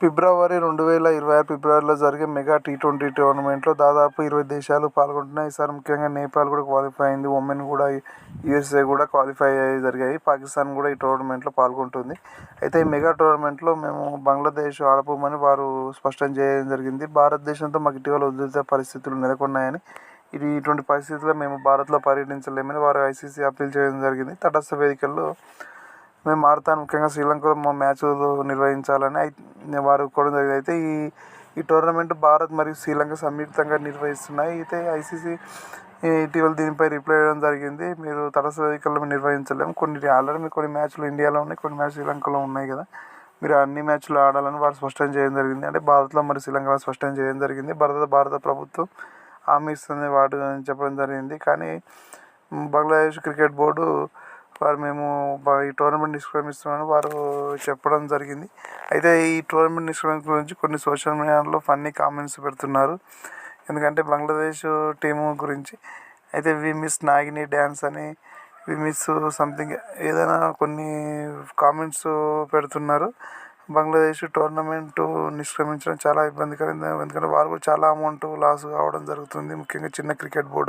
ఫిబ్రవరి రెండు వేల ఇరవై ఆరు ఫిబ్రవరిలో జరిగే మెగా టీ ట్వంటీ టోర్నమెంట్లో దాదాపు ఇరవై దేశాలు పాల్గొంటున్నాయి. ఈసారి ముఖ్యంగా నేపాల్ కూడా క్వాలిఫై అయింది. ఉమెన్ కూడా యూఎస్ఏ కూడా క్వాలిఫై అయ్యి జరిగాయి. పాకిస్తాన్ కూడా ఈ టోర్నమెంట్లో పాల్గొంటుంది. అయితే ఈ మెగా టోర్నమెంట్లో మేము బంగ్లాదేశ్ ఆడపోమని వారు స్పష్టం చేయడం జరిగింది. భారతదేశంతో మాకు ఇటీవల ఉద్రిక్త పరిస్థితులు నెలకొన్నాయని ఇది ఇటువంటి పరిస్థితుల్లో మేము భారత్లో పర్యటించలేమని వారు ఐసీసీ అప్పీల్ చేయడం జరిగింది. తటస్థ వేదికల్లో మేము ఆడతాను ముఖ్యంగా శ్రీలంకలో మా మ్యాచ్లు నిర్వహించాలని అయితే వారు కోరడం జరిగింది. అయితే ఈ ఈ టోర్నమెంట్ భారత్ మరియు శ్రీలంక సంయుక్తంగా నిర్వహిస్తున్నాయి. అయితే ఐసీసీ ఇటీవల దీనిపై రిప్లై ఇవ్వడం జరిగింది. మీరు తటస్థ వేదికల్లో నిర్వహించలేము. కొన్ని ఆల్రెడీ కొన్ని మ్యాచ్లు ఇండియాలో ఉన్నాయి కొన్ని మ్యాచ్ శ్రీలంకలో ఉన్నాయి కదా. మీరు అన్ని మ్యాచ్లు ఆడాలని వారు స్పష్టం చేయడం జరిగింది. అంటే భారత్లో మరియు శ్రీలంకలో స్పష్టం చేయడం జరిగింది. భారత భారత ప్రభుత్వం హామీ ఇస్తుంది వాటి చెప్పడం జరిగింది. కానీ బంగ్లాదేశ్ క్రికెట్ బోర్డు వారు మేము ఈ టోర్నమెంట్ నిష్క్రమిస్తున్నామని వారు చెప్పడం జరిగింది. అయితే ఈ టోర్నమెంట్ నిష్క్రమణ గురించి కొన్ని సోషల్ మీడియాలో ఫన్నీ కామెంట్స్ పెడుతున్నారు. ఎందుకంటే బంగ్లాదేశ్ టీము గురించి అయితే వి మిస్ నాగిని డ్యాన్స్ అని వి మిస్ సంథింగ్ ఏదైనా కొన్ని కామెంట్స్ పెడుతున్నారు. బంగ్లాదేశ్ టోర్నమెంట్ నిష్క్రమించడం చాలా ఇబ్బందికరం. ఎందుకంటే వారు కూడా చాలా అమౌంట్ లాస్ కావడం జరుగుతుంది. ముఖ్యంగా చిన్న క్రికెట్ బోర్డు అది.